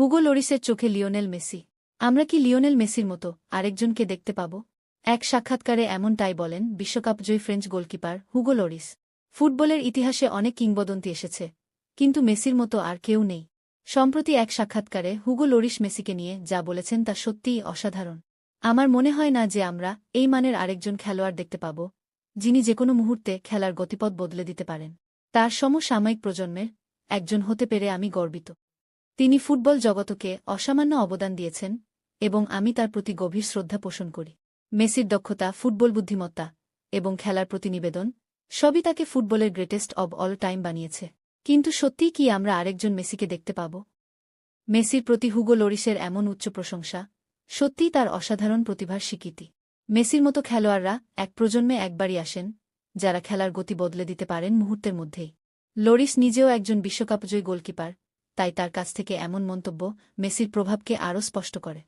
Hugo লরিসের চোখে Lionel Messi. আমরা কি লিওনেল মেসির মতো আরেকজনকে দেখতে পাব? এক সাক্ষাৎকারে এমনটাই বলেন বিশ্বকাপজয়ী ফ্রেঞ্চ গোলকিপার হুগো লরিস। ফুটবলের ইতিহাসে অনেক কিংবদন্তি এসেছে, কিন্তু মেসির মতো আর কেউ নেই। সম্প্রতি এক সাক্ষাৎকারে হুগো লরিস মেসিকে নিয়ে যা বলেছেন তা সত্যিই অসাধারণ। আমার মনে হয় না যে আমরা এই মানের আরেকজন খেলোয়াড় দেখতে পাব, যিনি যেকোনো মুহূর্তে খেলার গতিপথ বদলে দিতে পারেন। তার সমসাময়িক প্রজন্মের একজন হতে পেরে আমি গর্বিত। তিনি ফুটবল জগতকে অসামান্য অবদান দিয়েছেন এবং আমি তার প্রতি গভীর শ্রদ্ধা পোষণ করি। মেসির দক্ষতা, ফুটবল বুদ্ধিমত্তা এবং খেলার প্রতি নিবেদন সবই তাকে ফুটবলের গ্রেটেস্ট অব অল টাইম বানিয়েছে। কিন্তু সত্যিই কি আমরা আরেকজন মেসিকে দেখতে পাব? মেসির প্রতি হুগো লরিসের এমন উচ্চ প্রশংসা সত্যিই তার অসাধারণ প্রতিভার স্বীকৃতি। মেসির মতো খেলোয়াড়রা এক প্রজন্মে একবারই আসেন যারা খেলার গতি বদলে দিতে পারেন মুহূর্তের মধ্যেই। লরিস নিজেও একজন বিশ্বকাপজয়ী গোলকিপার তাই তার কাছ থেকে এমন মন্তব্য মেসির প্রভাবকে আরও স্পষ্ট করে।